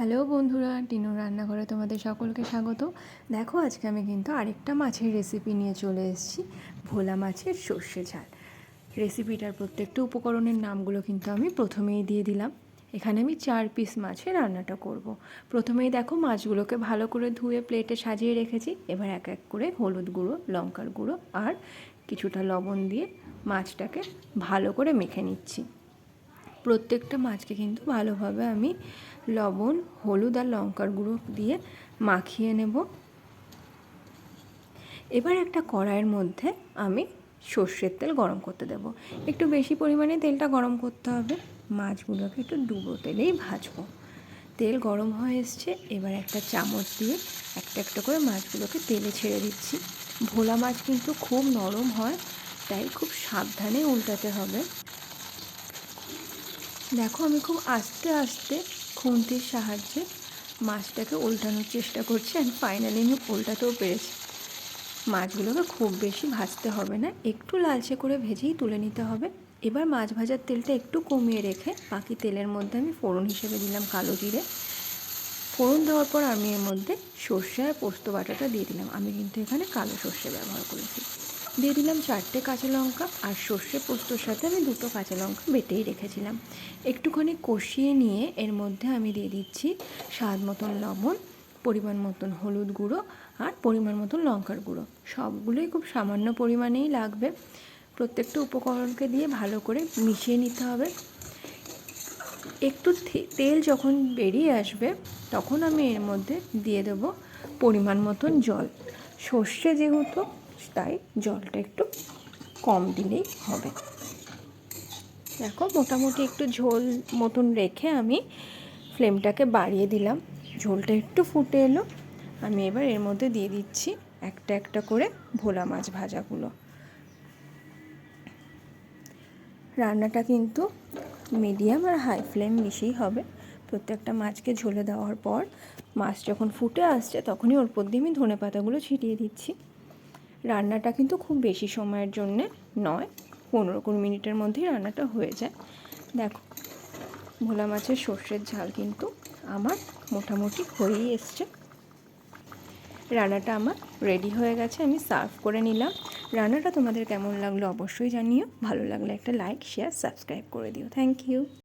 Hello বন্ধুরা টিনুর রান্নাঘরে তোমাদের সকলকে স্বাগত। দেখো, আজকে আমি কিন্তু আরেকটা মাছের রেসিপি নিয়ে চলে এসেছি, ভোলা মাছের সর্ষে ঝাল। রেসিপিটার প্রত্যেকটা উপকরণের নামগুলো কিন্তু আমি প্রথমেই দিয়ে দিলাম। এখানে আমি চার পিস মাছের রান্নাটা করব। প্রথমেই দেখো, মাছগুলোকে ভালো করে ধুয়ে প্লেটে সাজিয়ে রেখেছি। এবার এক এক করে হলুদ গুঁড়ো, লঙ্কার গুঁড়ো আর কিছুটা লবণ দিয়ে মাছটাকে ভালো করে মেখে নিচ্ছি। প্রত্যেকটা মাছকে কিন্তু ভালোভাবে আমি লবণ, হলুদ আর লঙ্কার গুঁড়ো দিয়ে মাখিয়ে নেব। এবার একটা কড়াইয়ের মধ্যে আমি সর্ষের তেল গরম করতে দেব। একটু বেশি পরিমাণে তেলটা গরম করতে হবে। মাছগুলোকে একটু ডুবো তেলেই ভাজবো। তেল গরম হয়ে এসছে, এবার একটা চামচ দিয়ে একটা একটা করে মাছগুলোকে তেলে ছেড়ে দিচ্ছি। ভোলা মাছ কিন্তু খুব নরম হয়, তাই খুব সাবধানে উল্টাতে হবে। দেখো আমি খুব আস্তে আস্তে খুন্তির সাহায্যে মাছটাকে উল্টানোর চেষ্টা করছি অ্যান্ড ফাইনালি আমি উল্টাতেও পেরেছি। মাছগুলোকে খুব বেশি ভাজতে হবে না, একটু লালচে করে ভেজেই তুলে নিতে হবে। এবার মাছ ভাজার তেলটা একটু কমিয়ে রেখে বাকি তেলের মধ্যে আমি ফোড়ন হিসেবে দিলাম কালো জিরে। ফোড়ন দেওয়ার পর আমি এর মধ্যে সর্ষে আর পোস্ত বাটাটা দিয়ে দিলাম। আমি কিন্তু এখানে কালো সর্ষে ব্যবহার করেছি। দিয়ে দিলাম চারটে কাঁচা লঙ্কা আর সর্ষে পোস্তর সাথে আমি দুটো কাঁচা লঙ্কা বেটেই রেখেছিলাম। একটুখানি কষিয়ে নিয়ে এর মধ্যে আমি দিয়ে দিচ্ছি স্বাদ মতন লবণ, পরিমাণ মতন হলুদ গুঁড়ো আর পরিমাণ মতন লঙ্কার গুঁড়ো। সবগুলোই খুব সামান্য পরিমাণেই লাগবে। প্রত্যেকটা উপকরণকে দিয়ে ভালো করে মিশিয়ে নিতে হবে। একটু তেল যখন বেরিয়ে আসবে তখন আমি এর মধ্যে দিয়ে দেবো পরিমাণ মতন জল। সর্ষে যেহেতু তাই জলটা একটু কম দিলেই হবে। দেখো, মোটামুটি একটু ঝোল মতন রেখে আমি ফ্লেমটাকে বাড়িয়ে দিলাম। ঝোলটা একটু ফুটে এলো। আমি এবার এর মধ্যে দিয়ে দিচ্ছি একটা একটা করে ভোলা মাছ ভাজাগুলো। রান্নাটা কিন্তু মিডিয়াম আর হাই ফ্লেম মিশিয়েই হবে। প্রত্যেকটা মাছকে ঝোলে দেওয়ার পর মাছ যখন ফুটে আসছে, তখনই ওর উপর দিয়ে আমি ধনে পাতাগুলো ছিটিয়ে দিচ্ছি। রান্নাটা কিন্তু খুব বেশি সময়ের জন্যে নয়, পনেরো কুড়ি মিনিটের মধ্যেই রান্নাটা হয়ে যায়। দেখো, ভোলা মাছের সর্ষের ঝাল কিন্তু আমার মোটামুটি হয়েই এসছে। রান্নাটা আমার রেডি হয়ে গেছে, আমি সার্ভ করে নিলাম। রান্নাটা তোমাদের কেমন লাগল অবশ্যই জানিও। ভালো লাগলে একটা লাইক, শেয়ার, সাবস্ক্রাইব করে দিও। Thank you.